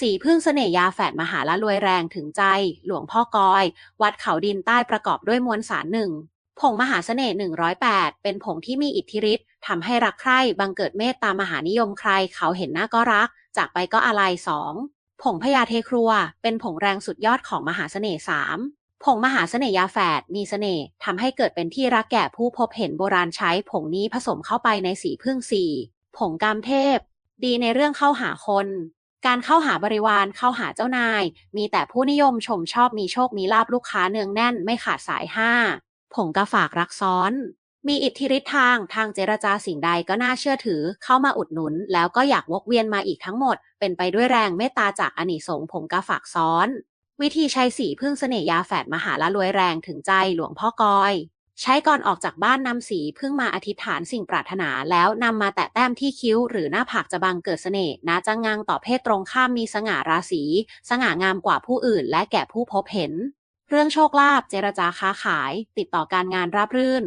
สีพึ่งเสน่ยาแฝดมหาละรวยแรงถึงใจ หลวงพ่อกอย วัดเขาดินใต้ประกอบด้วยมวลสารหนึ่งผงมหาเสน่ห์108 เป็นผงที่มีอิทธิฤทธิ์ทำให้รักใคร่บังเกิดเมตตามหานิยมใคร เขาเห็นหน้าก็รัก จากไปก็อะไรสองผงพญาเทครัว เป็นผงแรงสุดยอดของมหาเสน่ห์สามผงมหาเสน่ห์ยาแฝดมีเสน่ห์ทำให้เกิดเป็นที่รักแก่ผู้พบเห็นโบราณใช้ผงนี้ผสมเข้าไปในสีพึ่งสี่ผงกามเทพ ดีในเรื่องเข้าหาคน การเข้าหาบริวารเข้าหาเจ้านาย มีแต่ผู้นิยมชมชอบมีโชคมีลาบลูกค้าเนืองแน่นไม่ขาดสายห้าผงกระฝากรักซ้อน มีอิทธิฤทธิ์ทางทางเจรจาสิ่งใดก็น่าเชื่อถือ เข้ามาอุดหนุน แล้วก็อยากวกเวียนมาอีกทั้งหมด เป็นไปด้วยแรงเมตตาจากอานิสงผงกระฝากซ้อน วิธีใช้สีพึ่งเสน่ยาแฝดมหาละรวยแรงถึงใจหลวงพ่อกอย ใช้ก่อนออกจากบ้านนำสีพึ่งมาอธิษฐานสิ่งปรารถนาแล้วนำมาแตะแต้มที่คิ้ว หรือหน้าผากจะบังเกิดเสน่ห์นะจะงังต่อเพศตรงข้ามมีสง่าราศีสง่างามกว่าผู้อื่น และแก่ผู้พบเห็น เรื่องโชคลาภเจรจาค้าขาย ติดต่อการงานราบรื่น